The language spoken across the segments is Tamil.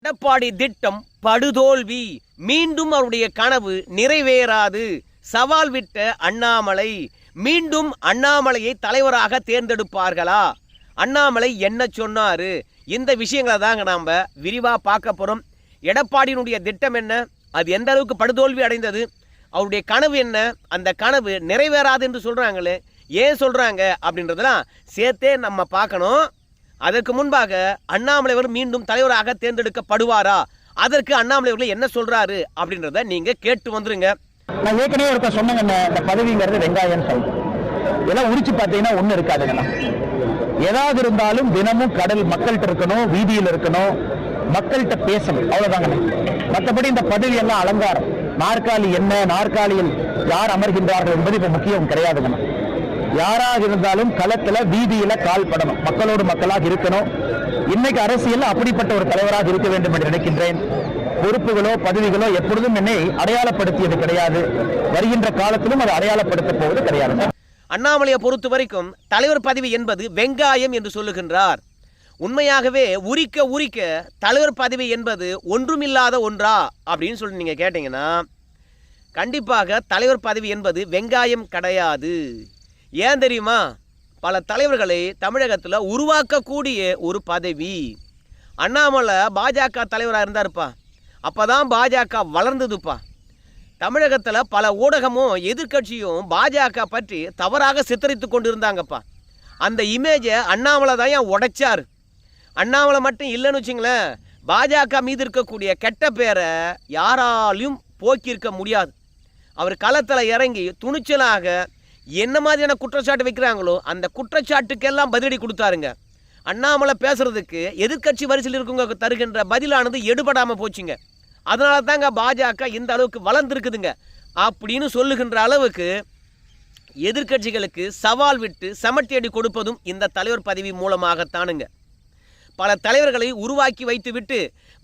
எடப்பாடி திட்டம் படுதோல்வி. மீண்டும் அவருடைய கனவு நிறைவேறாது. சவால் விட்ட அண்ணாமலை. மீண்டும் அண்ணாமலையை தலைவராக தேர்ந்தெடுப்பார்களா? அண்ணாமலை என்ன சொன்னாரு? இந்த விஷயங்களை தாங்க நாம விரிவா பார்க்க போறோம். எடப்பாடியினுடைய திட்டம் என்ன? அது எந்த அளவுக்கு படுதோல்வி அடைந்தது? அவருடைய கனவு என்ன? அந்த கனவு நிறைவேறாது என்று சொல்கிறாங்களே ஏன் சொல்கிறாங்க அப்படின்றதெல்லாம் சேர்த்தே நம்ம பார்க்கணும். அதற்கு முன்பாக அண்ணாமலை அவர் மீண்டும் தலைவராக தேர்ந்தெடுக்கப்படுவாரா? அதற்கு அண்ணாமலை அவர்கள் என்ன சொல்கிறாரு அப்படின்றத நீங்கள் கேட்டு வந்துருங்க. நான் ஏற்கனவே ஒருத்தர் சொன்னாங்க இந்த பதவிங்கிறது வெங்காயம் சொல்றேன் இதெல்லாம் உரிச்சு பார்த்தீங்கன்னா ஒன்றும் இருக்காதுங்கண்ணா ஏதாவது இருந்தாலும் தினமும் கடல் மக்கள்கிட்ட இருக்கணும் வீதியில் இருக்கணும் மக்கள்கிட்ட பேசணும். அவ்வளோதாங்கண்ணா மற்றபடி இந்த பதவி எல்லாம் அலங்காரம். நாற்காலி என்ன நாற்காலியில் யார் அமர்கின்றார்கள் என்பது இப்ப முக்கியம் கிடையாதுங்கண்ணா யாராக இருந்தாலும் களத்துல வீதியில கால் படணும். மக்களோடு மக்களாக இருக்கணும். இன்னைக்கு அரசியல் அப்படிப்பட்ட ஒரு தலைவராக இருக்க வேண்டும் என்று நினைக்கின்றேன். பொறுப்புகளோ பதவிகளோ எப்பொழுதும் என்னை அடையாளப்படுத்தியது கிடையாது. வருகின்ற காலத்திலும் அது அடையாளப்படுத்த போவது கிடையாது. அண்ணாமலையை பொறுத்த வரைக்கும் தலைவர் பதவி என்பது வெங்காயம் என்று சொல்லுகின்றார். உண்மையாகவே உரிக்க உரிக்க தலைவர் பதவி என்பது ஒன்றுமில்லாத ஒன்றா அப்படின்னு சொல்லி நீங்க கேட்டீங்கன்னா கண்டிப்பாக தலைவர் பதவி என்பது வெங்காயம் கிடையாது. ஏன் தெரியுமா? பல தலைவர்களை தமிழகத்தில் உருவாக்கக்கூடிய ஒரு பதவி. அண்ணாமலை பாஜக தலைவராக இருந்தாருப்பா. அப்பதான் பாஜக வளர்ந்ததுப்பா. தமிழகத்தில் பல ஊடகமும் எதிர்க்கட்சியும் பாஜக பற்றி தவறாக சித்தரித்து கொண்டு இருந்தாங்கப்பா அந்த இமேஜை அண்ணாமலை தான் ஏன் உடைச்சார்? அண்ணாமலை மட்டும் இல்லைன்னு வச்சுங்களேன் பாஜக மீது இருக்கக்கூடிய கெட்ட பேரை யாராலையும் போக்கியிருக்க முடியாது. அவர் களத்தில் இறங்கி துணிச்சலாக என்ன மாதிரியான குற்றச்சாட்டு வைக்கிறாங்களோ அந்த குற்றச்சாட்டுக்கெல்லாம் பதிலடி கொடுத்தாருங்க. அண்ணாமலை பேசுறதுக்கு எதிர்க்கட்சி வரிசையில் இருக்கவங்க தருகின்ற பதிலானது எடுபடாமல் போச்சுங்க. அதனால தாங்க பாஜக இந்த அளவுக்கு வளர்ந்துருக்குதுங்க. அப்படின்னு சொல்லுகின்ற அளவுக்கு எதிர்க்கட்சிகளுக்கு சவால் விட்டு சமட்டியடி கொடுப்பதும் இந்த தலைவர் பதவி மூலமாகத்தானுங்க. பல தலைவர்களை உருவாக்கி வைத்துவிட்டு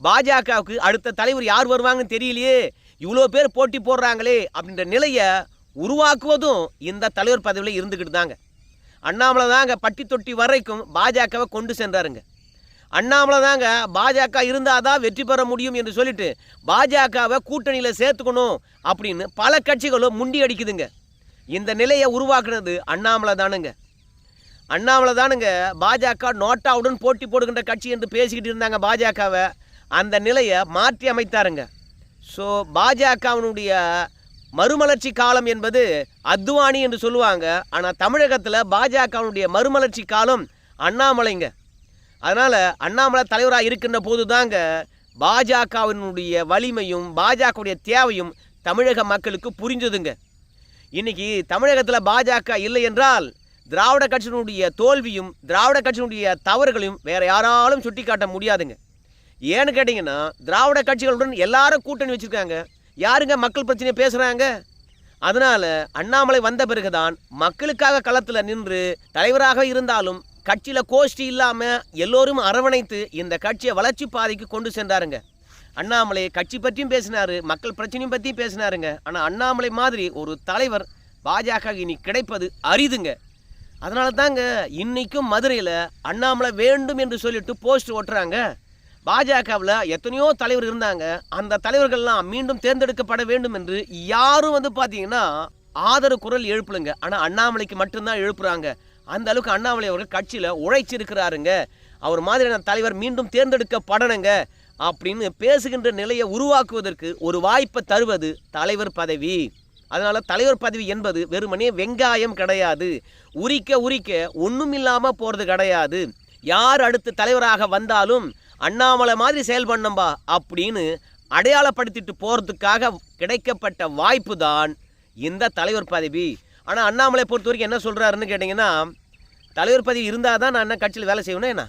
பாஜகவுக்கு அடுத்த தலைவர் யார் வருவாங்கன்னு தெரியலையே. இவ்வளோ பேர் போட்டி போடுறாங்களே அப்படின்ற நிலையை உருவாக்குவதும் இந்த தலைவர் பதவியில் இருந்துக்கிட்டு தாங்க. அண்ணாமலை தாங்க பட்டி தொட்டி வரைக்கும் பாஜகவை கொண்டு சென்றாருங்க. அண்ணாமலை தாங்க பாஜக இருந்தால் தான் வெற்றி பெற முடியும் என்று சொல்லிட்டு பாஜகவை கூட்டணியில் சேர்த்துக்கணும் அப்படின்னு பல கட்சிகளும் முண்டி அடிக்குதுங்க. இந்த நிலையை உருவாக்குனது அண்ணாமலை தானுங்க. அண்ணாமலை தானுங்க பாஜக நோட்டாவுடன் போட்டி போடுகின்ற கட்சி என்று பேசிக்கிட்டு இருந்தாங்க பாஜகவை. அந்த நிலையை மாற்றி அமைத்தாருங்க. ஸோ பாஜகவினுடைய மறுமலர்ச்சி காலம் என்பது அத்வானி என்று சொல்லுவாங்க. ஆனால் தமிழகத்தில் பாஜகவினுடைய மறுமலர்ச்சி காலம் அண்ணாமலைங்க. அதனால் அண்ணாமலை தலைவராக இருக்கின்ற போது தாங்க பாஜகவினுடைய வலிமையும் பாஜகவுடைய தேவையும் தமிழக மக்களுக்கு புரிஞ்சதுங்க. இன்னைக்கு தமிழகத்தில் பாஜக இல்லை என்றால் திராவிட கட்சியினுடைய தோல்வியும் திராவிட கட்சியினுடைய தவறுகளையும் வேறு யாராலும் சுட்டிக்காட்ட முடியாதுங்க. ஏன்னு கேட்டிங்கன்னா திராவிட கட்சிகளுடன் எல்லாரும் கூட்டணி வச்சுருக்காங்க. யாருங்க மக்கள் பிரச்சனையை பேசுகிறாங்க அதனால் அண்ணாமலை வந்த பிறகுதான் மக்களுக்காக களத்தில் நின்று தலைவராக இருந்தாலும் கட்சியில் கோஷ்டி இல்லாமல் எல்லோரும் அரவணைத்து இந்த கட்சியை வளர்ச்சி பாதைக்கு கொண்டு சென்றாருங்க. அண்ணாமலை கட்சி பற்றியும் பேசினாரு மக்கள் பிரச்சனையும் பற்றியும் பேசினாருங்க. ஆனால் அண்ணாமலை மாதிரி ஒரு தலைவர் பாஜக இனி கிடைப்பது அரிதுங்க. அதனால தாங்க இன்றைக்கும் மதுரையில் அண்ணாமலை வேண்டும் என்று சொல்லிட்டு போஸ்ட் ஓட்டுறாங்க. பாஜகவில் எத்தனையோ தலைவர் இருந்தாங்க. அந்த தலைவர்கள்லாம் மீண்டும் தேர்ந்தெடுக்கப்பட வேண்டும் என்று யாரும் வந்து பார்த்தீங்கன்னா ஆதரவு குரல் எழுப்பலுங்க. ஆனால் அண்ணாமலைக்கு மட்டும்தான் எழுப்புறாங்க. அந்த அளவுக்கு அண்ணாமலை அவர்கள் கட்சியில் உழைச்சிருக்கிறாருங்க. அவர் மாதிரியான தலைவர் மீண்டும் தேர்ந்தெடுக்கப்படணுங்க அப்படின்னு பேசுகின்ற நிலையை உருவாக்குவதற்கு ஒரு வாய்ப்பை தருவது தலைவர் பதவி. அதனால் தலைவர் பதவி என்பது வெறுமனே வெங்காயம் கிடையாது. உரிக்க உரிக்க ஒன்றும் இல்லாமல் போகிறது கிடையாது. யார் அடுத்து தலைவராக வந்தாலும் அண்ணாமலை மாதிரி செயல் பண்ணம்பா அப்படின்னு அடையாளப்படுத்திட்டு போகிறதுக்காக கிடைக்கப்பட்ட வாய்ப்பு தான் இந்த தலைவர் பதவி. ஆனால் அண்ணாமலை பொறுத்த வரைக்கும் என்ன சொல்கிறாருன்னு கேட்டிங்கன்னா தலைவர் பதவி இருந்தால் தான் நான் என்ன கட்சியில் வேலை செய்யணும் என்ன?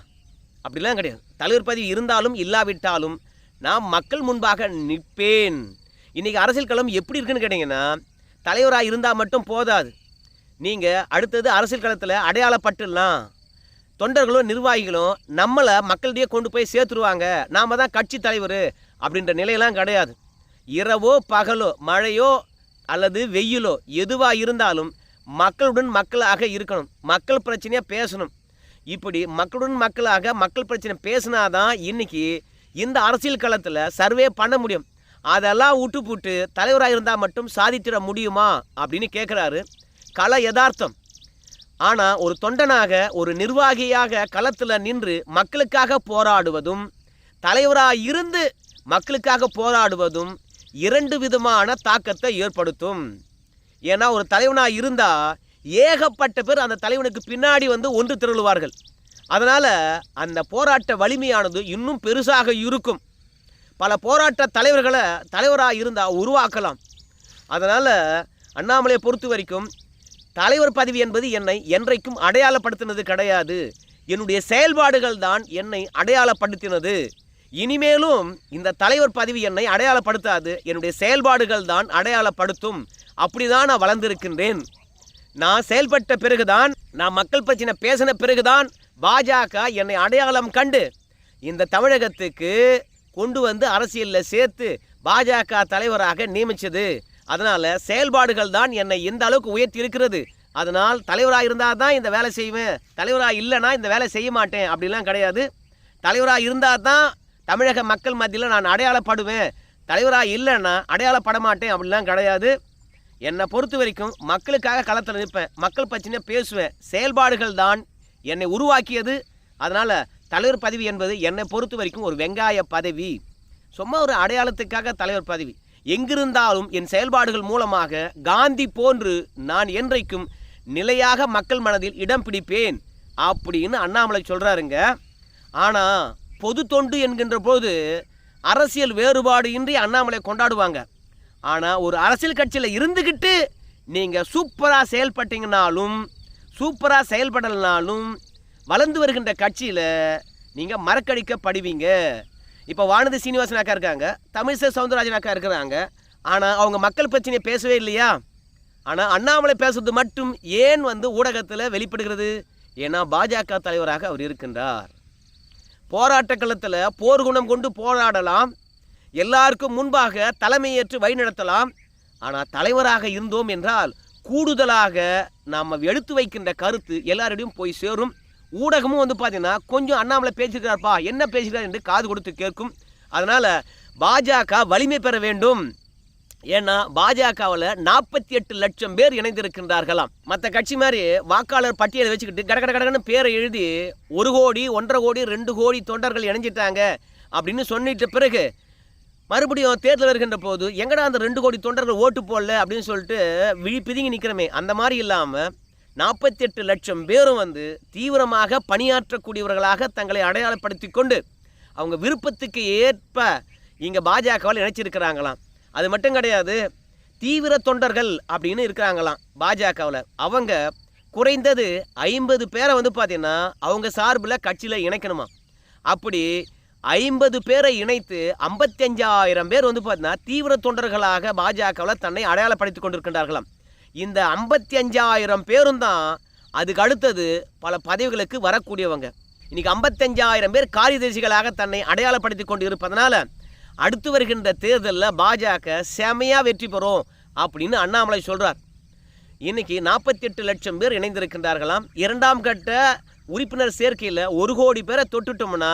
அப்படிலாம் கிடையாது. தலைவர் பதவி இருந்தாலும் இல்லாவிட்டாலும் நான் மக்கள் முன்பாக நிற்பேன். இன்றைக்கி அரசியல் களம் எப்படி இருக்குன்னு கேட்டிங்கன்னா தலைவராக இருந்தால் மட்டும் போதாது. நீங்கள் அடுத்தது அரசியல் களத்தில் அடையாளப்பட்டுடலாம் தொண்டர்களும் நிர்வாகிகளும் நம்மளை மக்களிடையே கொண்டு போய் சேர்த்துருவாங்க. நாம் தான் கட்சி தலைவர் அப்படின்ற நிலையெல்லாம் கிடையாது. இரவோ பகலோ மழையோ அல்லது வெயிலோ எதுவாக இருந்தாலும் மக்களுடன் மக்களாக இருக்கணும். மக்கள் பிரச்சனையாக பேசணும். இப்படி மக்களுடன் மக்களாக மக்கள் பிரச்சனை பேசினாதான் இன்றைக்கி இந்த அரசியல் களத்தில் சர்வே பண்ண முடியும். அதெல்லாம் விட்டு போட்டு தலைவராக இருந்தால் மட்டும் சாதித்திட முடியுமா அப்படின்னு கேட்குறாரு கள யதார்த்தம். ஆனால் ஒரு தொண்டனாக ஒரு நிர்வாகியாக களத்தில் நின்று மக்களுக்காக போராடுவதும் தலைவராக இருந்து மக்களுக்காக போராடுவதும் இரண்டு விதமான தாக்கத்தை ஏற்படுத்தும். ஏன்னா ஒரு தலைவனாக இருந்தால் ஏகப்பட்ட பேர் அந்த தலைவனுக்கு பின்னாடி வந்து ஒன்று திரளுவார்கள். அதனால் அந்த போராட்ட வலிமையானது இன்னும் பெருசாக இருக்கும். பல போராட்ட தலைவர்களை தலைவராக இருந்தால் உருவாக்கலாம். அதனால் அண்ணாமலையை பொறுத்த வரைக்கும் தலைவர் பதவி என்பது என்னை என்றைக்கும் அடையாளப்படுத்தினது கிடையாது. என்னுடைய செயல்பாடுகள் தான் என்னை அடையாளப்படுத்தினது. இனிமேலும் இந்த தலைவர் பதவி என்னை அடையாளப்படுத்தாது. என்னுடைய செயல்பாடுகள் தான் அடையாளப்படுத்தும். அப்படிதான் நான் வளர்ந்திருக்கின்றேன். நான் செயல்பட்ட பிறகுதான் நான் மக்கள் பிரச்சனை பேசின பிறகுதான் பாஜக என்னை அடையாளம் கண்டு இந்த தமிழகத்துக்கு கொண்டு வந்து அரசியலில் சேர்த்து பாஜக தலைவராக நியமித்தது அதனால் செயல்பாடுகள் தான் என்னை இந்த அளவுக்கு உயர்த்தி இருக்கிறது அதனால் தலைவராக இருந்தால் தான் இந்த வேலை செய்வேன். தலைவராக இல்லைன்னா இந்த வேலை செய்ய மாட்டேன் அப்படிலாம் கிடையாது. தலைவராக இருந்தால் தான் தமிழக மக்கள் மத்தியில் நான் அடையாளப்படுவேன். தலைவராக இல்லைன்னா அடையாளப்பட மாட்டேன் அப்படிலாம் கிடையாது. என்னை பொறுத்த வரைக்கும் மக்களுக்காக களத்தில் நிற்பேன். மக்கள் பிரச்சனையை பேசுவேன். செயல்பாடுகள் தான் என்னை உருவாக்கியது. அதனால் தலைவர் பதவி என்பது என்னை பொறுத்த வரைக்கும் ஒரு வெங்காய பதவி. சும்மா ஒரு அடையாளத்துக்காக தலைவர் பதவி. எங்கிருந்தாலும் என் செயல்பாடுகள் மூலமாக காந்தி போன்று நான் என்றைக்கும் நிலையாக மக்கள் மனதில் இடம் பிடிப்பேன் அப்படின்னு அண்ணாமலை சொல்கிறாருங்க ஆனால் பொது தொண்டு என்கின்ற போது அரசியல் வேறுபாடு இன்றி அண்ணாமலை கொண்டாடுவாங்க. ஆனால் ஒரு அரசியல் கட்சியில் இருந்துக்கிட்டு நீங்கள் சூப்பராக செயல்பட்டீங்கனாலும் சூப்பராக செயல்படலனாலும் வளர்ந்து வருகின்ற கட்சியில் நீங்கள் மறக்கடிக்கப்படுவீங்க. இப்போ வானதி சீனிவாசன் அக்கா இருக்காங்க தமிழிசை சவுந்தரராஜன் அக்கா இருக்கிறாங்க. ஆனால் அவங்க மக்கள் பிரச்சனையை பேசவே இல்லையா? ஆனால் அண்ணாமலை பேசுறது மட்டும் ஏன் வந்து ஊடகத்தில் வெளிப்படுகிறது? ஏன்னா பாஜக தலைவராக அவர் இருக்கின்றார். போராட்ட களத்தில் போர்க்குணம் கொண்டு போராடலாம். எல்லாருக்கும் முன்பாக தலைமையேற்று வழிநடத்தலாம் ஆனால் தலைவராக இருந்தோம் என்றால் கூடுதலாக நாம் எடுத்து வைக்கின்ற கருத்து எல்லாரிடையும் போய் சேரும். ஊடகமும் வந்து பார்த்தீங்கன்னா கொஞ்சம் அண்ணாமலை பேசியிருக்கிறார்ப்பா என்ன பேசுகிறார் என்று காது கொடுத்து கேட்கும். அதனால் பாஜக வலிமை பெற வேண்டும். ஏன்னா பாஜகவில் நாற்பத்தி எட்டு லட்சம் பேர் இணைந்திருக்கின்றார்களாம். மற்ற கட்சி மாதிரி வாக்காளர் பட்டியலை வச்சுக்கிட்டு கட கடகடன்னு பேரை எழுதி ஒரு கோடி ஒன்றரை கோடி ரெண்டு கோடி தொண்டர்கள் இணைஞ்சிட்டாங்க அப்படின்னு சொல்லிட்ட பிறகு மறுபடியும் தேர்தல் வருகின்ற போது எங்கடா அந்த ரெண்டு கோடி தொண்டர்கள் ஓட்டு போடல அப்படின்னு சொல்லிட்டு விழி பிதுங்கி நிற்கிறமே அந்த மாதிரி இல்லாமல் நாற்பத்தெட்டு லட்சம் பேரும் வந்து தீவிரமாக பணியாற்றக்கூடியவர்களாக தங்களை அடையாளப்படுத்தி கொண்டு அவங்க விருப்பத்துக்கு ஏற்ப இங்கே பாஜகவில் இணைச்சிருக்கிறாங்களாம். அது மட்டும் கிடையாது தீவிர தொண்டர்கள் அப்படின்னு இருக்கிறாங்களாம் பாஜகவில். அவங்க குறைந்தது ஐம்பது பேரை வந்து பார்த்தீங்கன்னா அவங்க சார்பில் கட்சியில் இணைக்கணுமா அப்படி ஐம்பது பேரை இணைத்து ஐம்பத்தஞ்சாயிரம் பேர் வந்து பார்த்தீங்கன்னா தீவிர தொண்டர்களாக பாஜகவில் தன்னை அடையாளப்படுத்தி கொண்டிருக்கின்றார்களாம். இந்த ஐம்பத்தி அஞ்சாயிரம் பேரும் தான் அதுக்கு அடுத்தது பல பதவிகளுக்கு வரக்கூடியவங்க. இன்னைக்கு ஐம்பத்தஞ்சாயிரம் பேர் காரியதரிசிகளாக தன்னை அடையாளப்படுத்தி கொண்டு இருப்பதனால அடுத்து வருகின்ற தேர்தலில் பாஜக செமையாக வெற்றி பெறும் அப்படின்னு அண்ணாமலை சொல்கிறார் இன்னைக்கு நாற்பத்தெட்டு லட்சம் பேர் இணைந்திருக்கின்றார்களாம். இரண்டாம் கட்ட உறுப்பினர் சேர்க்கையில் ஒரு கோடி பேரை தொட்டுட்டோம்னா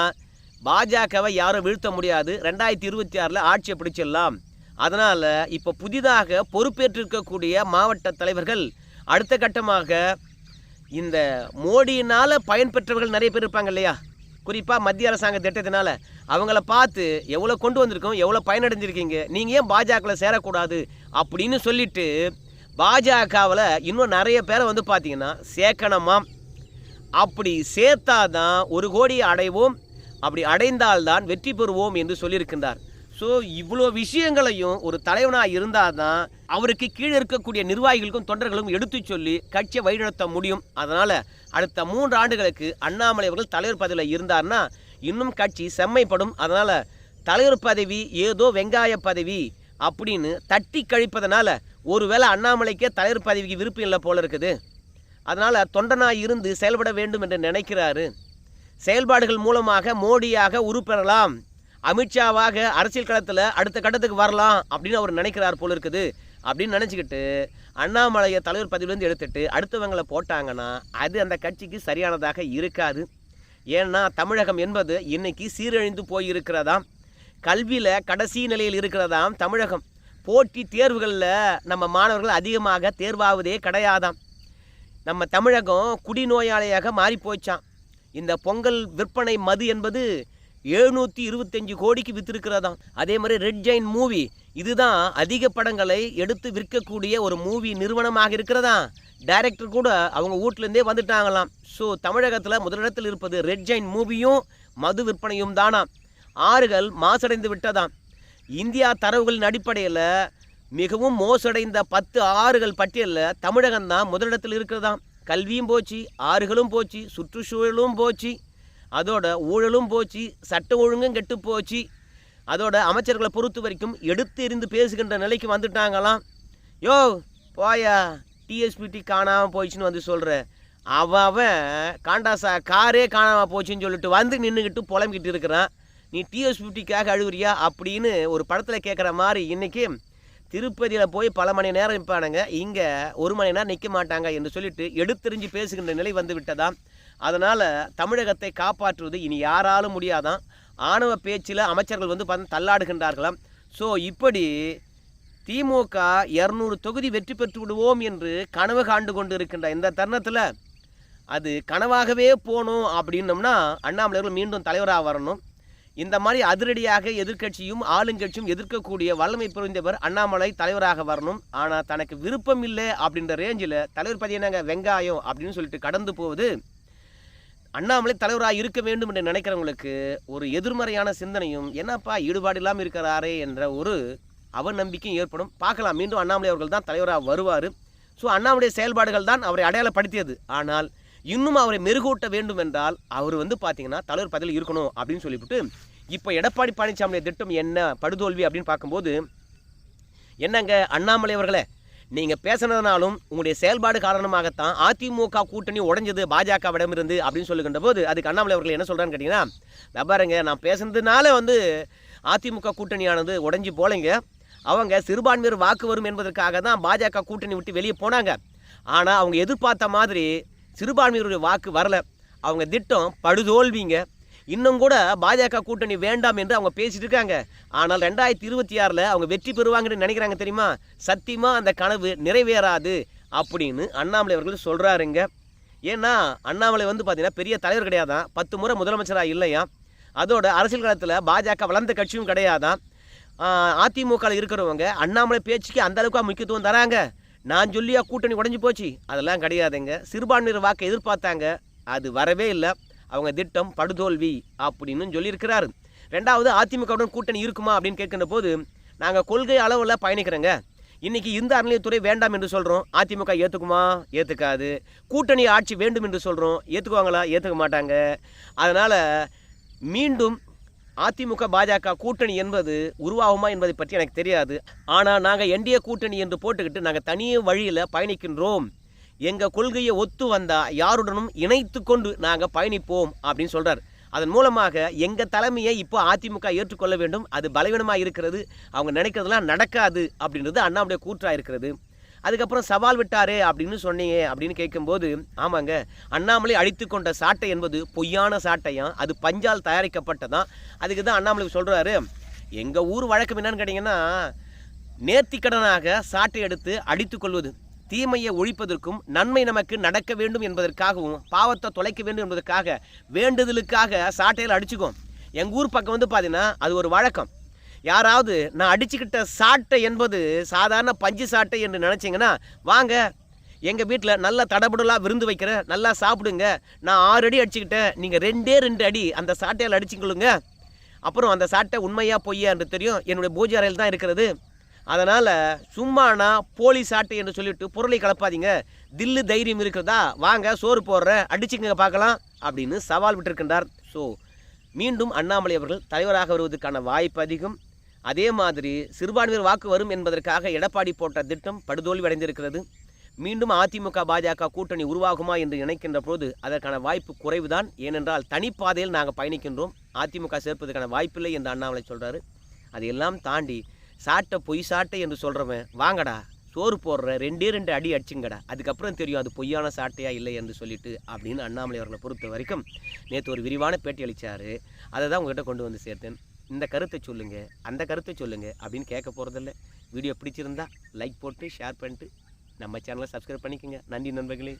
பாஜகவை யாரும் வீழ்த்த முடியாது. ரெண்டாயிரத்தி இருபத்தி ஆறில் ஆட்சியை பிடிச்சிடலாம். அதனால் இப்போ புதிதாக பொறுப்பேற்றிருக்கக்கூடிய மாவட்ட தலைவர்கள் அடுத்த கட்டமாக இந்த மோடியினால் பயன்பெற்றவர்கள் நிறைய பேர் இருப்பாங்க இல்லையா? குறிப்பாக மத்திய அரசாங்க திட்டத்தினால. அவங்கள பார்த்து எவ்வளோ கொண்டு வந்திருக்கோம் எவ்வளோ பயனடைஞ்சிருக்கீங்க நீங்கள் ஏன் பாஜகவில் சேரக்கூடாது அப்படின்னு சொல்லிட்டு பாஜகவில் இன்னும் நிறைய பேரை வந்து பார்த்தீங்கன்னா சேர்க்கணுமாம் அப்படி சேர்த்தாதான் ஒரு கோடி அடைவோம் அப்படி அடைந்தால்தான் வெற்றி பெறுவோம் என்று சொல்லியிருக்கின்றார். ஸோ இவ்வளோ விஷயங்களையும் ஒரு தலைவனாக இருந்தால் தான் அவருக்கு கீழே இருக்கக்கூடிய நிர்வாகிகளுக்கும் தொண்டர்களுக்கும் எடுத்து சொல்லி கட்சியை வழிநடத்த முடியும். அதனால் அடுத்த மூன்று ஆண்டுகளுக்கு அண்ணாமலை அவர்கள் தலைவர் பதவியில் இருந்தார்னா இன்னும் கட்சி செம்மைப்படும். அதனால் தலைவர் பதவி ஏதோ வெங்காய பதவி அப்படின்னு தட்டி கழிப்பதனால ஒருவேளை அண்ணாமலைக்கே தலைவர் பதவிக்கு விருப்பம் இல்லை போல இருக்குது. அதனால் தொண்டனாக இருந்து செயல்பட வேண்டும் என்று நினைக்கிறாரு. செயல்பாடுகள் மூலமாக மோடியாக உருப்பெறலாம். அமித்ஷாவாக அரசியல் களத்தில் அடுத்த கட்டத்துக்கு வரலாம் அப்படின்னு அவர் நினைக்கிறார் போல இருக்குது. அப்படின்னு நினச்சிக்கிட்டு அண்ணாமலையை தலைவர் பதவியிலேருந்து எடுத்துட்டு அடுத்தவங்களை போட்டாங்கன்னா அது அந்த கட்சிக்கு சரியானதாக இருக்காது. ஏன்னா தமிழகம் என்பது இன்னைக்கு சீரழிந்து போயிருக்கிறதாம் கல்வியில் கடைசி நிலையில் இருக்கிறதாம் தமிழகம்? போட்டி தேர்வுகளில் நம்ம மாணவர்கள் அதிகமாக தேர்வாவதே கிடையாதாம் நம்ம தமிழகம் குடிநோயாளியாக மாறி போச்சான் இந்த பொங்கல் விற்பனை மது என்பது எழுநூற்றி இருபத்தஞ்சு கோடிக்கு விற்றுருக்கிறதாம் அதே மாதிரி ரெட் ஜெயின் மூவி இதுதான் அதிக படங்களை எடுத்து விற்கக்கூடிய ஒரு மூவி நிறுவனமாக இருக்கிறதா டைரக்டர் கூட அவங்க வீட்டிலேருந்தே வந்துட்டாங்களாம். ஸோ தமிழகத்தில் முதலிடத்தில் இருப்பது ரெட் ஜெயின் மூவியும் மது விற்பனையும் தானாம். ஆறுகள் மாசடைந்து விட்டதாம். இந்தியா தரவுகளின் அடிப்படையில் மிகவும் மோசடைந்த பத்து ஆறுகள் பட்டியலில் தமிழகம் தான் முதலிடத்தில் இருக்கிறதாம். கல்வியும் போச்சு ஆறுகளும் போச்சு சுற்றுச்சூழலும் போச்சு. அதோட ஊழலும் போச்சு சட்ட ஒழுங்கும் கெட்டு போச்சு. அதோட அமைச்சர்களை பொறுத்த வரைக்கும் எடுத்து இருந்து பேசுகின்ற நிலைக்கு வந்துட்டாங்களாம். யோ போயா டிஎஸ்பிடி காணாமல் போயிடுச்சுன்னு வந்து சொல்கிற அவன் அவன் காண்டாசா காரே காணாமல் போச்சுன்னு சொல்லிட்டு வந்து நின்றுக்கிட்டு புலம்பிக்கிட்டு இருக்கிறான். நீ டிஎஸ்பிடிக்காக அழுவுறியா அப்படின்னு ஒரு படத்தில் கேட்குற மாதிரி இன்றைக்கி திருப்பதியில் போய் பல மணி நேரம் நிற்பானுங்க இங்கே ஒரு மணி நேரம் நிற்க மாட்டாங்க என்று சொல்லிட்டு எடுத்தெறிஞ்சு பேசுகின்ற நிலை வந்து விட்டதாம். அதனால் தமிழகத்தை காப்பாற்றுவது இனி யாராலும் முடியாதான். ஆணவ பேச்சில் அமைச்சர்கள் வந்து பார்த்து தள்ளாடுகின்றார்களாம். ஸோ இப்படி திமுக இரநூறு தொகுதி வெற்றி பெற்று விடுவோம் என்று கனவு காண்டு கொண்டு இருக்கின்ற இந்த தருணத்தில் அது கனவாகவே போகணும் அப்படின்னம்னா அண்ணாமலை மீண்டும் தலைவராக வரணும். இந்த மாதிரி அதிரடியாக எதிர்க்கட்சியும் ஆளுங்கட்சியும் எதிர்க்கக்கூடிய வல்லமை புரிந்தவர் அண்ணாமலை தலைவராக வரணும். ஆனால் தனக்கு விருப்பம் இல்லை அப்படின்ற ரேஞ்சில் தலைவர் பதி வெங்காயம் அப்படின்னு சொல்லிட்டு கடந்து போவது அண்ணாமலை தலைவராக இருக்க வேண்டும் என்று நினைக்கிறவங்களுக்கு ஒரு எதிர்மறையான சிந்தனையும் என்னப்பா ஈடுபாடு இல்லாமல் இருக்கிறாரே என்ற ஒரு அவநம்பிக்கையும் ஏற்படும். பார்க்கலாம். மீண்டும் அண்ணாமலை அவர்கள் தான் தலைவராக வருவார். ஸோ அண்ணாமலைய செயல்பாடுகள் தான் அவரை அடையாளப்படுத்தியது. ஆனால் இன்னும் அவரை மெருகூட்ட வேண்டும் என்றால் அவர் வந்து பார்த்தீங்கன்னா தலைவர் பதவியில் இருக்கணும் அப்படின்னு சொல்லிவிட்டு இப்போ எடப்பாடி பழனிசாமியுடைய திட்டம் என்ன படுதோல்வி அப்படின்னு பார்க்கும்போது என்னங்க அண்ணாமலை அவர்களே நீங்கள் பேசுனதுனாலும் உங்களுடைய செயல்பாடு காரணமாகத்தான் அதிமுக கூட்டணி உடஞ்சது பாஜகவிடம் இருந்து அப்படின்னு சொல்லுகின்ற போது அதுக்கு அண்ணாமலை அவர்கள் என்ன சொல்கிறான்னு கேட்டிங்கன்னா "இதோ பாருங்க நான் பேசுனதுனால வந்து அதிமுக கூட்டணியானது உடஞ்சி போலைங்க. அவங்க சிறுபான்மையர் வாக்கு வரும் என்பதற்காக தான் பாஜக கூட்டணி விட்டு வெளியே போனாங்க. ஆனால் அவங்க எதிர்பார்த்த மாதிரி சிறுபான்மையினருடைய வாக்கு வரல. அவங்க திட்டம் படுதோல்விங்க. இன்னும் கூட பாஜக கூட்டணி வேண்டாம் என்று அவங்க பேசிட்டு இருக்காங்க. ஆனால் ரெண்டாயிரத்தி இருபத்தி ஆறில் அவங்க வெற்றி பெறுவாங்கன்னு நினைக்கிறாங்க தெரியுமா? சத்தியமாக அந்த கனவு நிறைவேறாது அப்படின்னு அண்ணாமலை அவர்கள் சொல்கிறாருங்க ஏன்னா அண்ணாமலை வந்து பார்த்தீங்கன்னா பெரிய தலைவர் கிடையாதான். பத்து முறை முதலமைச்சராக இல்லையா அதோட அரசியல் காலத்தில் பாஜக வளர்ந்த கட்சியும் கிடையாதான். அதிமுகவில் இருக்கிறவங்க அண்ணாமலை பேச்சுக்கு அந்த அளவுக்கு முக்கியத்துவம் தராங்க. நான் சொல்லியா கூட்டணி உடஞ்சி போச்சு. அதெல்லாம் கிடையாதுங்க. சிறுபான்மையினர் வாக்கை எதிர்பார்த்தாங்க. அது வரவே இல்லை. அவங்க திட்டம் படுதோல்வி அப்படின்னு சொல்லியிருக்கிறாரு. ரெண்டாவது அதிமுகவுடன் கூட்டணி இருக்குமா அப்படின்னு கேட்கின்ற போது நாங்கள் கொள்கை அளவில் பயணிக்கிறோங்க. இன்றைக்கி இந்த அறநிலையத்துறை வேண்டாம் என்று சொல்கிறோம் அதிமுக ஏற்றுக்குமா ஏற்றுக்காது கூட்டணி ஆட்சி வேண்டும் என்று சொல்கிறோம் ஏற்றுக்குவாங்களா ஏற்றுக்க மாட்டாங்க. அதனால் மீண்டும் அதிமுக பாஜக கூட்டணி என்பது உருவாகுமா என்பதை பற்றி எனக்கு தெரியாது. ஆனால் நாங்கள் என்டிஏ கூட்டணி என்று போட்டுக்கிட்டு நாங்கள் தனியே வழியில் பயணிக்கின்றோம். எங்கள் கொள்கையை ஒத்து வந்தால் யாருடனும் இணைத்து கொண்டு நாங்கள் பயணிப்போம் அப்படின்னு சொல்கிறார் அதன் மூலமாக எங்கள் தலைமையை இப்போ அதிமுக ஏற்றுக்கொள்ள வேண்டும் அது பலவீனமாக இருக்கிறது அவங்க நினைக்கிறதெல்லாம் நடக்காது அப்படின்றது அண்ணாவுடைய கூற்றாக இருக்கிறது. அதுக்கப்புறம் சவால் விட்டாரே அப்படின்னு சொன்னீங்க அப்படின்னு கேட்கும்போது ஆமாங்க அண்ணாமலை அழித்து கொண்ட சாட்டை என்பது பொய்யான சாட்டையாம் அது பஞ்சால் தயாரிக்கப்பட்டதான் அதுக்கு தான் அண்ணாமலை சொல்கிறாரு எங்கள் ஊர் வழக்கம் என்னன்னு கேட்டிங்கன்னா நேர்த்திக்கடனாக சாட்டை எடுத்து அடித்து கொள்வது. தீமையை ஒழிப்பதற்கும் நன்மை நமக்கு நடக்க வேண்டும் என்பதற்காகவும் பாவத்தை தொலைக்க வேண்டும் என்பதற்காக வேண்டுதலுக்காக சாட்டையில் அடிச்சுக்கும் எங்கள் ஊர் பக்கம் வந்து பார்த்தீங்கன்னா அது ஒரு வழக்கம். யாராவது நான் அடிச்சுக்கிட்ட சாட்டை என்பது சாதாரண பஞ்சு சாட்டை என்று நினச்சிங்கன்னா வாங்க எங்கள் வீட்டில் நல்லா தடபுடலாக விருந்து வைக்கிறேன் நல்லா சாப்பிடுங்க. நான் ஆறு அடி அடிச்சுக்கிட்டேன் நீங்கள் ரெண்டே ரெண்டு அடி அந்த சாட்டையால் அடிச்சுக்கொள்ளுங்க. அப்புறம் அந்த சாட்டை உண்மையாக பொய்யா என்று தெரியும். என்னுடைய பூஜை அறையில் தான் இருக்கிறது. அதனால் சும்மானா போலி சாட்டை என்று சொல்லிட்டு பொருளை கலப்பாதீங்க. தில்லு தைரியம் இருக்கிறதா? வாங்க சோறு போடுறேன் அடிச்சுக்கங்க பார்க்கலாம் அப்படின்னு சவால் விட்டிருக்கின்றார். ஸோ மீண்டும் அண்ணாமலை அவர்கள் தலைவராக வருவதற்கான வாய்ப்பு அதிகம். அதே மாதிரி சிறுபான்மையர் வாக்கு வரும் என்பதற்காக எடப்பாடி போட்ட திட்டம் படுதோல்வி அடைந்திருக்கிறது. மீண்டும் அதிமுக பாஜக கூட்டணி உருவாகுமா என்று நினைக்கின்ற போது அதற்கான வாய்ப்பு குறைவுதான். ஏனென்றால் தனிப்பாதையில் நாங்கள் பயணிக்கின்றோம். அதிமுக சேர்ப்பதற்கான வாய்ப்பில்லை என்று அண்ணாமலை சொல்கிறாரு அதையெல்லாம் தாண்டி சாட்டை பொய் சாட்டை என்று சொல்கிறவன் வாங்கடா சோறு போடுற ரெண்டே ரெண்டு அடி அடிச்சுங்கடா. அதுக்கப்புறம் தெரியும் அது பொய்யான சாட்டையா இல்லை என்று சொல்லிட்டு அப்படின்னு அண்ணாமலை அவர்களை பொறுத்த வரைக்கும் நேற்று ஒரு விரிவான பேட்டி அளித்தார் அதை தான் உங்ககிட்ட கொண்டு வந்து சேர்த்தேன். இந்த கருத்தை சொல்லுங்கள் அந்த கருத்தை சொல்லுங்கள் அப்படின்னு கேட்க போகிறதில்ல வீடியோ பிடிச்சிருந்தா லைக் போட்டு ஷேர் பண்ணிட்டு நம்ம சேனலை சப்ஸ்கிரைப் பண்ணிக்கோங்க. நன்றி நண்பர்களே.